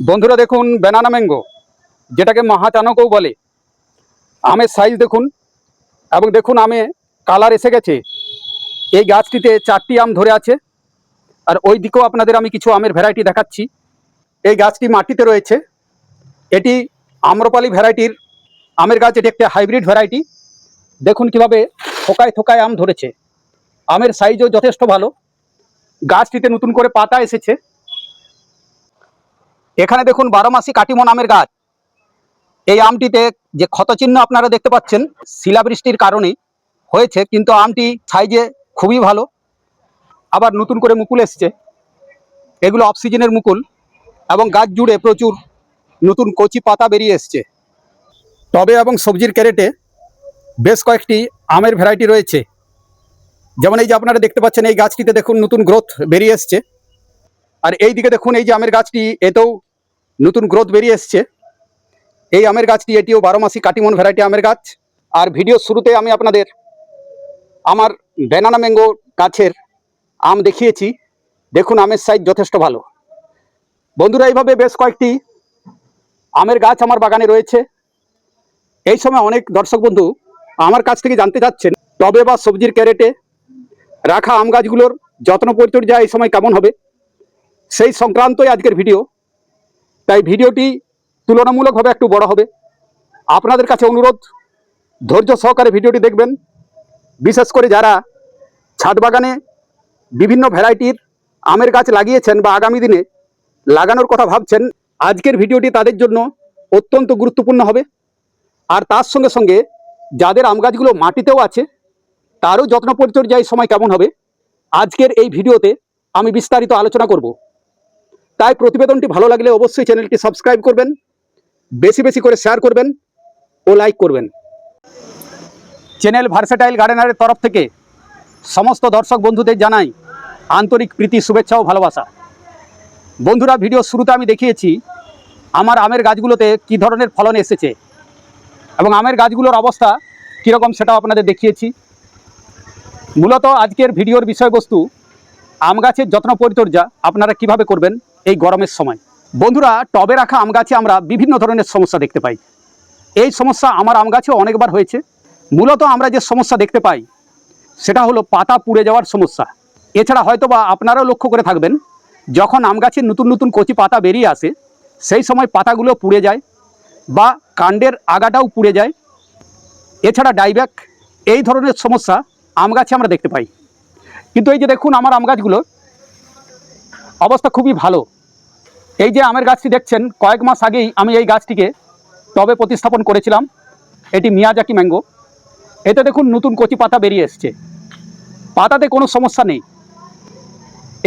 বন্ধুরা দেখুন banana mango যেটাকে মাহাচানকও বলে। আমের সাইজ দেখুন, এবং দেখুন আমে কালার এসে গেছে। এই গাছটিতে চারটি আম ধরে আছে, আর ওই দিকেও আপনাদের আমি কিছু আমের ভ্যারাইটি দেখাচ্ছি। এই গাছটি মাটিতে রয়েছে। এটি আম্রপালি ভ্যারাইটির আমের গাছ, এটি একটি হাইব্রিড ভ্যারাইটি দেখুন কীভাবে থোকায় থোকায় আম ধরেছে। আমের সাইজও যথেষ্ট ভালো। গাছটিতে নতুন করে পাতা এসেছে। এখানে দেখুন বারো মাসি কাটিমন আমের গাছ। এই আমটিতে যে ক্ষতচিহ্ন আপনারা দেখতে পাচ্ছেন, শিলাবৃষ্টির কারণে হয়েছে, কিন্তু আমটি সাইজে খুবই ভালো। আবার নতুন করে মুকুল এসছে। এগুলো অফ সিজনের মুকুল এবং গাছ জুড়ে প্রচুর নতুন কচি পাতা বেরিয়ে এসছে। টবে এবং সবজির ক্যারেটে বেশ কয়েকটি আমের ভ্যারাইটি রয়েছে। যেমন এই যে আপনারা দেখতে পাচ্ছেন, এই গাছটিতে দেখুন নতুন গ্রোথ বেরিয়ে এসছে। আর এই দিকে দেখুন, এই যে আমের গাছটি, এতেও নতুন গ্রোথ বেরিয়ে এসছে। এই আমের গাছটি, এটিও বারো মাসি কাটিমন ভ্যারাইটি আমের গাছ। আর ভিডিও শুরুতে আমি আপনাদের আমার ব্যানানা ম্যাঙ্গো গাছের আম দেখিয়েছি। দেখুন, আমের সাইজ যথেষ্ট ভালো। বন্ধুরা, এইভাবে বেশ কয়েকটি আমের গাছ আমার বাগানে রয়েছে। এই সময় অনেক দর্শক বন্ধু আমার কাছ থেকে জানতে চাচ্ছেন, টবে বা সবজির ক্যারেটে রাখা আম গাছগুলোর যত্ন পরিচর্যা এই সময় কেমন হবে? সেই সংক্রান্তই আজকের ভিডিও তাই ভিডিওটি তুলনামূলকভাবে একটু বড় হবে। আপনাদের কাছে অনুরোধ, ধৈর্য সহকারে ভিডিওটি দেখবেন। বিশেষ করে যারা ছাদ বাগানে বিভিন্ন ভ্যারাইটির আমের গাছ লাগিয়েছেন বা আগামী দিনে লাগানোর কথা ভাবছেন, আজকের ভিডিওটি তাদের জন্য অত্যন্ত গুরুত্বপূর্ণ হবে। আর তার সঙ্গে সঙ্গে যাদের আম গাছগুলো মাটিতেও আছে, তারও যত্ন পরিচর্যায় সময় কেমন হবে, আজকের এই ভিডিওতে আমি বিস্তারিত আলোচনা করব। তাই প্রতিবেদনটি ভালো লাগলে অবশ্যই চ্যানেলটি সাবস্ক্রাইব করবেন, বেশি বেশি করে শেয়ার করবেন ও লাইক করবেন। চ্যানেল ভার্সেটাইল গার্ডেনারের তরফ থেকে সমস্ত দর্শক বন্ধুদের জানাই আন্তরিক প্রীতি, শুভেচ্ছা ও ভালোবাসা। বন্ধুরা ভিডিও শুরুতে আমি দেখিয়েছি আমার আমের গাছগুলোতে কি ধরনের ফলন এসেছে এবং আমের গাছগুলোর অবস্থা কীরকম সেটাও আপনাদের দেখিয়েছি। মূলত আজকের ভিডিওর বিষয়বস্তু আম গাছের যত্ন পরিচর্যা, আপনারা কীভাবে করবেন এই গরমের সময়। বন্ধুরা, টবে রাখা আম গাছে আমরা বিভিন্ন ধরনের সমস্যা দেখতে পাই। এই সমস্যা আমার আম গাছেও অনেকবার হয়েছে। মূলত আমরা যে সমস্যা দেখতে পাই, সেটা হলো পাতা পুড়ে যাওয়ার সমস্যা। এছাড়া হয়তোবা আপনারাও লক্ষ্য করে থাকবেন, যখন আম গাছের নতুন নতুন কচি পাতা বেরিয়ে আসে, সেই সময় পাতাগুলো পুড়ে যায় বা কাণ্ডের আগাটাও পুড়ে যায়। এছাড়া ডাইব্যাক, এই ধরনের সমস্যা আম গাছে আমরা দেখতে পাই। কিন্তু এই যে দেখুন, আমার আম গাছগুলো অবস্থা খুবই ভালো। এই যে আমের গাছটি দেখছেন, কয়েক মাস আগেই আমি এই গাছটিকে টবে প্রতিস্থাপন করেছিলাম। এটি মিয়াজাকি ম্যাঙ্গো। এতে দেখুন নতুন কচি পাতা বেরিয়ে এসছে। পাতাতে কোনো সমস্যা নেই।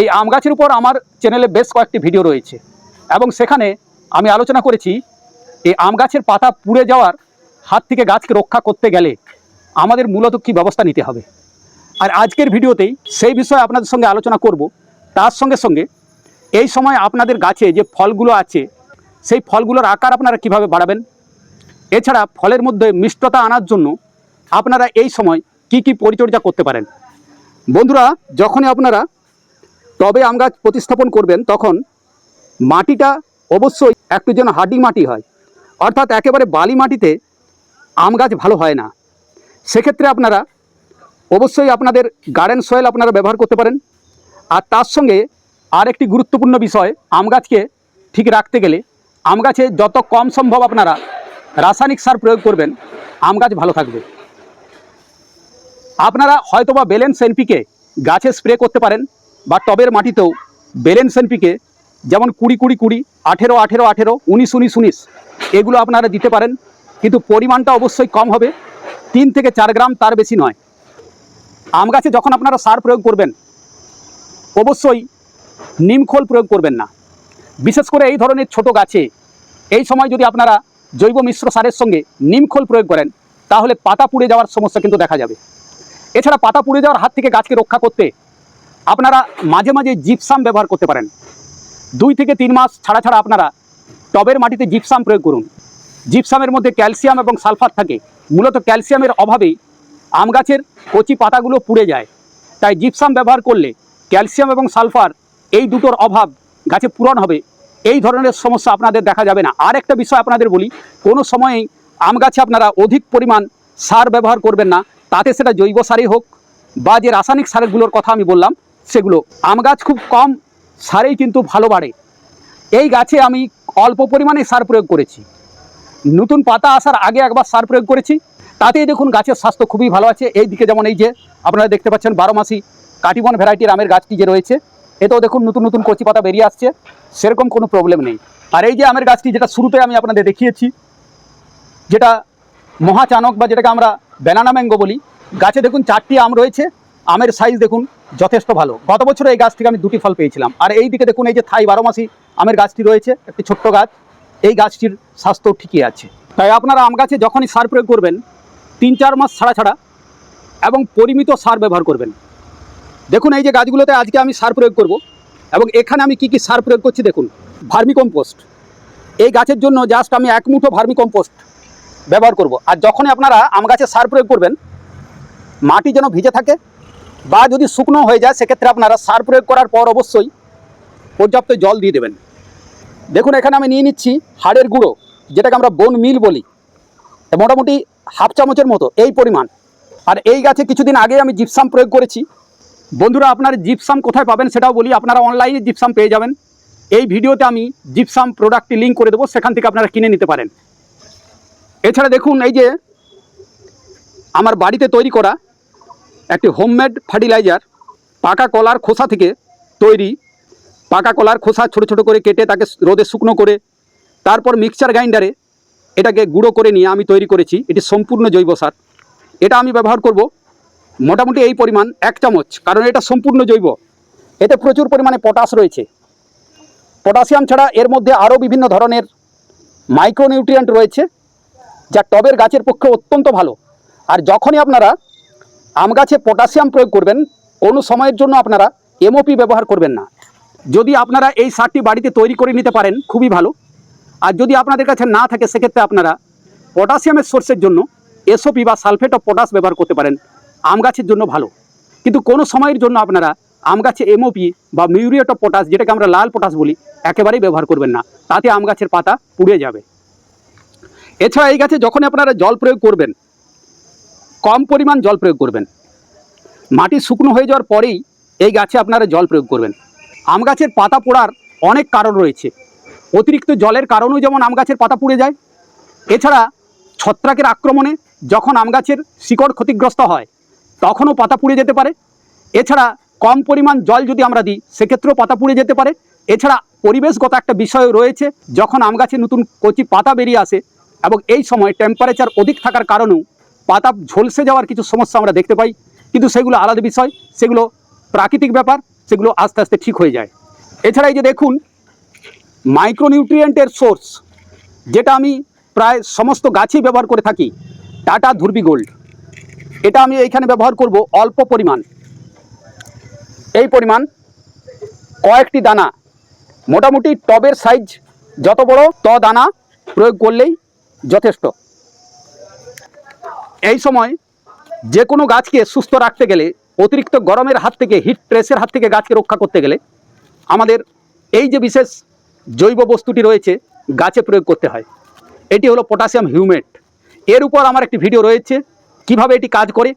এই আম গাছের উপর আমার চ্যানেলে বেশ কয়েকটি ভিডিও রয়েছে। এবং সেখানে আমি আলোচনা করেছি, এই আম গাছের পাতা পুড়ে যাওয়ার হাত থেকে গাছকে রক্ষা করতে গেলে আমাদের মূলত কী ব্যবস্থা নিতে হবে। আর আজকের ভিডিওতেই সেই বিষয়ে আপনাদের সঙ্গে আলোচনা করব। তার সঙ্গে সঙ্গে এই সময় আপনাদের গাছে যে ফলগুলো আছে, সেই ফলগুলোর আকার আপনারা কীভাবে বাড়াবেন? এছাড়া ফলের মধ্যে মিষ্টতা আনার জন্য আপনারা এই সময় কি কি পরিচর্যা করতে পারেন? বন্ধুরা, যখনই আপনারা টবে আম গাছ প্রতিস্থাপন করবেন, তখন মাটিটা অবশ্যই একটু যেন হাডি মাটি হয়। অর্থাৎ একেবারে বালি মাটিতে আম গাছ ভালো হয় না। সেক্ষেত্রে আপনারা অবশ্যই আপনাদের গার্ডেন সয়েল আপনারা ব্যবহার করতে পারেন। আর তার সঙ্গে আর একটি গুরুত্বপূর্ণ বিষয়, আম গাছকে ঠিক রাখতে গেলে আম গাছে যত কম সম্ভব আপনারা রাসায়নিক সার প্রয়োগ করবেন, আম গাছ ভালো থাকবে। আপনারা হয়তোবা বেলেন্স এনপিকে গাছে স্প্রে করতে পারেন বা টবের মাটিতেও বেলেন্স এনপিকে যেমন কুড়ি কুড়ি কুড়ি, আঠেরো আঠেরো আঠেরো, উনিশ উনিশ উনিশ, এগুলো আপনারা দিতে পারেন, কিন্তু পরিমাণটা অবশ্যই কম হবে, তিন থেকে চার গ্রাম তার বেশি নয়। আম গাছে যখন আপনারা সার প্রয়োগ করবেন, অবশ্যই নিমখোল প্রয়োগ করবেন না। বিশেষ করে এই ধরনের ছোট গাছে এই সময় যদি আপনারা জৈব মিশ্র সারের সঙ্গে নিমখোল প্রয়োগ করেন, তাহলে পাতা পুড়ে যাওয়ার সমস্যা কিন্তু দেখা যাবে। এছাড়া পাতা পুড়ে যাওয়ার হাত থেকে গাছকে রক্ষা করতে আপনারা মাঝে মাঝে জিপসাম ব্যবহার করতে পারেন। দুই থেকে তিন মাস ছাড়া ছাড়া আপনারা টবের মাটিতে জিপসাম প্রয়োগ করুন। জিপসামের মধ্যে ক্যালসিয়াম এবং সালফার থাকে। মূলত ক্যালসিয়ামের অভাবেই আম গাছের কচি পাতাগুলো পুড়ে যায়। তাই জিপসাম ব্যবহার করলে ক্যালসিয়াম এবং সালফার এই দুটোর অভাব গাছে পূরণ হবে, এই ধরনের সমস্যা আপনাদের দেখা যাবে না। আর একটা বিষয় আপনাদের বলি, কোনো সময়েই আম গাছে আপনারা অধিক পরিমাণ সার ব্যবহার করবেন না, তাতে সেটা জৈব সারই হোক বা যে রাসায়নিক সারগুলোর কথা আমি বললাম, সেগুলো। আম গাছ খুব কম সারেই কিন্তু ভালো বাড়ে। এই গাছে আমি অল্প পরিমাণে সার প্রয়োগ করেছি। নতুন পাতা আসার আগে একবার সার প্রয়োগ করেছি। তাতেই দেখুন গাছের স্বাস্থ্য খুবই ভালো আছে। এই দিকে যেমন এই যে, আপনারা দেখতে পাচ্ছেন বারো মাসি কাটিবন ভ্যারাইটির আমের গাছটি যে রয়েছে এতেও দেখুন নতুন নতুন কচি পাতা বেরিয়ে আসছে, সেরকম কোনো প্রবলেম নেই। আর এই যে আমের গাছটি, যেটা শুরুতে আমি আপনাদের দেখিয়েছি, যেটা মহাচানক বা যেটাকে আমরা ব্যানানা ম্যাঙ্গো বলি, গাছে দেখুন চারটি আম রয়েছে, আমের সাইজ দেখুন যথেষ্ট ভালো। গত বছর এই গাছ থেকে আমি দুটি ফল পেয়েছিলাম। আর এই দিকে দেখুন এই যে থাই বারো মাসি আমের গাছটি রয়েছে, একটি ছোট্ট গাছ, এই গাছটির স্বাস্থ্য ঠিকই আছে। তাই আপনারা আম গাছে যখনই সার প্রয়োগ করবেন, তিন চার মাস ছাড়া ছাড়া এবং পরিমিত সার ব্যবহার করবেন। দেখুন, এই যে গাছগুলোতে আজকে আমি সার প্রয়োগ করব এবং এখানে আমি কি কি সার প্রয়োগ করছি দেখুন ভার্মি কম্পোস্ট এই গাছের জন্য জাস্ট আমি এক মুঠো ভার্মি কম্পোস্ট ব্যবহার করব। আর যখনই আপনারা আম গাছে সার প্রয়োগ করবেন, মাটি যেন ভিজে থাকে বা যদি শুকনো হয়ে যায়, সেক্ষেত্রে আপনারা সার প্রয়োগ করার পর অবশ্যই পর্যাপ্ত জল দিয়ে দেবেন। দেখুন, এখানে আমি নিয়ে নিচ্ছি হাড়ের গুঁড়ো, যেটাকে আমরা বোন মিল বলি। মোটামুটি হাফ চামচের মতো, এই পরিমাণ। আর এই গাছে কিছুদিন আগে আমি জিপসাম প্রয়োগ করেছি। বন্ধুরা, আপনার জিপসাম কোথায় পাবেন সেটাও বলি। আপনারা অনলাইনে জিপসাম পেয়ে যাবেন। এই ভিডিওতে আমি জিপসাম প্রোডাক্টটি লিঙ্ক করে দেবো, সেখান থেকে আপনারা কিনে নিতে পারেন। এছাড়া দেখুন, এই যে আমার বাড়িতে তৈরি করা একটি হোমমেড ফার্টিলাইজার পাকা কলার খোসা থেকে তৈরি, পাকা কলার খোসা ছোট ছোট করে কেটে তাকে রোদে শুকনো করে, তারপর মিক্সচার গ্রাইন্ডারে এটাকে গুঁড়ো করে নিয়ে আমি তৈরি করেছি। এটি সম্পূর্ণ জৈব সার। এটা আমি ব্যবহার করব মোটামুটি এই পরিমাণ, এক চামচ, কারণ এটা সম্পূর্ণ জৈব। এতে প্রচুর পরিমাণে পটাশ রয়েছে। পটাশিয়াম ছাড়া এর মধ্যে আরও বিভিন্ন ধরনের মাইক্রোনিউট্রিয়েন্ট রয়েছে, যা টবের গাছের পক্ষে অত্যন্ত ভালো। আর যখনই আপনারা আম গাছে পটাশিয়াম প্রয়োগ করবেন, কোনো সময়ের জন্য আপনারা এমওপি ব্যবহার করবেন না। যদি আপনারা এই সারটি বাড়িতে তৈরি করে নিতে পারেন, খুবই ভালো। আর যদি আপনাদের কাছে না থাকে, সেক্ষেত্রে আপনারা পটাশিয়ামের সোর্সের জন্য এসওপি বা সালফেট অফ পটাশ ব্যবহার করতে পারেন। আম গাছের জন্য ভালো। কিন্তু কোনো সময়ের জন্য আপনারা আম গাছে এমওপি বা মিউরিয়েট অফ পটাশ, যেটাকে আমরা লাল পটাশ বলি, একেবারেই ব্যবহার করবেন না। তাতে আম গাছের পাতা পুড়ে যাবে। এছাড়া এই গাছে যখন আপনারা জল প্রয়োগ করবেন, কম পরিমাণ জল প্রয়োগ করবেন, মাটি শুকনো হয়ে যাওয়ার পরেই এই গাছে আপনারা জল প্রয়োগ করবেন। আম গাছের পাতা পোড়ার অনেক কারণ রয়েছে। অতিরিক্ত জলের কারণেও যেমন আম গাছের পাতা পুড়ে যায়, এছাড়া ছত্রাকের আক্রমণে যখন আম গাছের শিকড় ক্ষতিগ্রস্ত হয় তখনও পাতা পুড়ে যেতে পারে। এছাড়া কম পরিমাণ জল যদি আমরা দিই, সেক্ষেত্রেও পাতা পুড়ে যেতে পারে। এছাড়া পরিবেশগত একটা বিষয় রয়েছে, যখন আম গাছে নতুন কচি পাতা বেরিয়ে আসে এবং এই সময় টেম্পারেচার অধিক থাকার কারণেও পাতা ঝলসে যাওয়ার কিছু সমস্যা আমরা দেখতে পাই। কিন্তু সেগুলো আলাদা বিষয়, সেগুলো প্রাকৃতিক ব্যাপার, সেগুলো আস্তে আস্তে ঠিক হয়ে যায়। এছাড়া এই যে দেখুন মাইক্রোনিউট্রিয়েন্টের সোর্স যেটা আমি প্রায় সমস্ত গাছেই ব্যবহার করে থাকি, টাটা ধুরবি গোল্ড এটা আমি এইখানে ব্যবহার করব অল্প পরিমাণ। এই পরিমাণ কয়েকটি দানা। মোটামুটি টবের সাইজ যত বড় ত দানা প্রয়োগ করলেই যথেষ্ট। এই সময় যে কোনো গাছকে সুস্থ রাখতে গেলে, অতিরিক্ত গরমের হাত থেকে হিট প্রেসের হাত থেকে গাছকে রক্ষা করতে গেলে আমাদের এই যে বিশেষ জৈব বস্তুটি রয়েছে, গাছে প্রয়োগ করতে হয়। এটি হলো পটাশিয়াম হিউমেট এর উপর আমার একটি ভিডিও রয়েছে। কীভাবে এটি কাজ করে?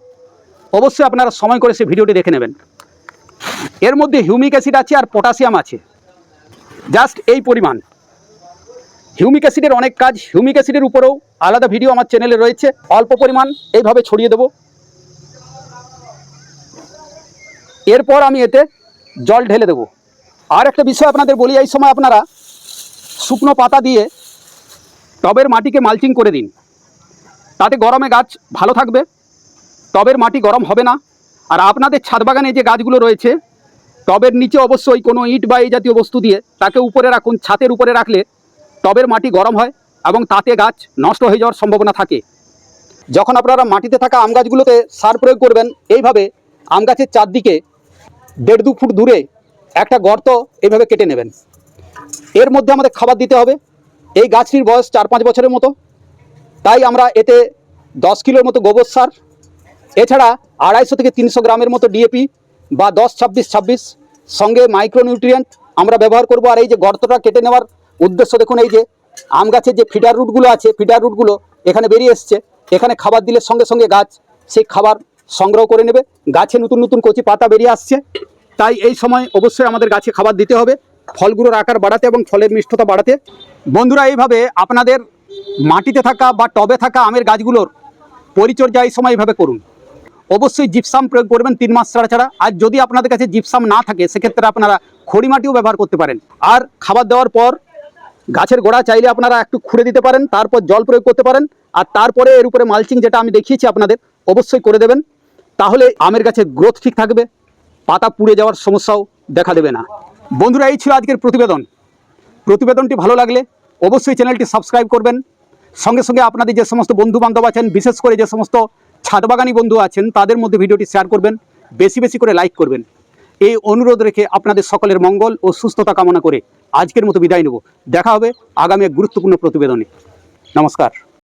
অবশ্যই আপনারা সময় করে সে ভিডিওটি দেখে নেবেন। এর মধ্যে হিউমিক অ্যাসিড আছে আর পটাশিয়াম আছে। জাস্ট এই পরিমাণ। হিউমিক অ্যাসিডের অনেক কাজ। হিউমিক অ্যাসিডের উপরেও আলাদা ভিডিও আমার চ্যানেলে রয়েছে। অল্প পরিমাণ এইভাবে ছড়িয়ে দেব। এরপর আমি এতে জল ঢেলে দেব। আর একটা বিষয় আপনাদের বলি, এই সময় আপনারা শুকনো পাতা দিয়ে টবের মাটিকে মালচিং করে দিন। তাতে গরমে গাছ ভালো থাকবে, টবের মাটি গরম হবে না। আর আপনাদের ছাদ বাগানে যে গাছগুলো রয়েছে, টবের নিচে অবশ্যই কোনো ইট বা এই জাতীয় বস্তু দিয়ে তাকে উপরে রাখুন, ছাতের উপরে রাখলে টবের মাটি গরম হয় এবং তাতে গাছ নষ্ট হয়ে যাওয়ার সম্ভাবনা থাকে। যখন আপনারা মাটিতে থাকা আম গাছগুলোতে সার প্রয়োগ করবেন, এইভাবে আম গাছের চারদিকে দেড় দু ফুট দূরে একটা গর্ত এইভাবে কেটে নেবেন। এর মধ্যে আমাদের খাবার দিতে হবে। এই গাছটির বয়স চার পাঁচ বছরের মতো। তাই আমরা এতে দশ কিলোর মতো গোবর সার, এছাড়া আড়াইশো থেকে তিনশো গ্রামের মতো ডিএপি বা দশ, ছাব্বিশ ছাব্বিশ সঙ্গে মাইক্রোনিউট্রিয়েন্ট আমরা ব্যবহার করব। আর এই যে গর্তটা কেটে নেওয়ার উদ্দেশ্য দেখুন, এই যে আম গাছের যে ফিডার রুটগুলো আছে ফিডার রুটগুলো এখানে বেরিয়ে এসছে। এখানে খাবার দিলে সঙ্গে সঙ্গে গাছ সেই খাবার সংগ্রহ করে নেবে। গাছে নতুন নতুন কচি পাতা বেরিয়ে আসছে। তাই এই সময় অবশ্যই আমাদের গাছে খাবার দিতে হবে। ফলগুলোর আকার বাড়াতে এবং ফলের মিষ্টতা বাড়াতে। বন্ধুরা, এইভাবে আপনাদের মাটিতে থাকা বা টবে থাকা আমের গাছগুলোর পরিচর্যা এই সময় এইভাবে করুন। অবশ্যই জিপসাম প্রয়োগ করবেন তিন মাস ছাড়া ছাড়া। আর যদি আপনাদের কাছে জিপসাম না থাকে, সেক্ষেত্রে আপনারা খড়ি মাটিও ব্যবহার করতে পারেন। আর খাবার দেওয়ার পর গাছের গোড়া চাইলে আপনারা একটু খুঁড়ে দিতে পারেন, তারপর জল প্রয়োগ করতে পারেন। আর তারপরে এর উপরে মালচিং যেটা আমি দেখিয়েছি আপনাদের, অবশ্যই করে দেবেন। তাহলে আমের গাছের গ্রোথ ঠিক থাকবে, পাতা পুড়ে যাওয়ার সমস্যাও দেখা দেবে না। বন্ধুরা, এই ছিল আজকের প্রতিবেদন। প্রতিবেদনটি ভালো লাগলে অবশ্যই চ্যানেলটি সাবস্ক্রাইব করবেন। সঙ্গে সঙ্গে আপনাদের যে সমস্ত বন্ধু বান্ধব আছেন, বিশেষ করে যে সমস্ত ছাদবাগানি বন্ধু আছেন, তাদের মধ্যে ভিডিওটি শেয়ার করবেন, বেশি বেশি করে লাইক করবেন। এই অনুরোধ রেখে আপনাদের সকলের মঙ্গল ও সুস্থতা কামনা করে আজকের মতো বিদায় নেব। দেখা হবে আগামী এক গুরুত্বপূর্ণ প্রতিবেদনে। নমস্কার।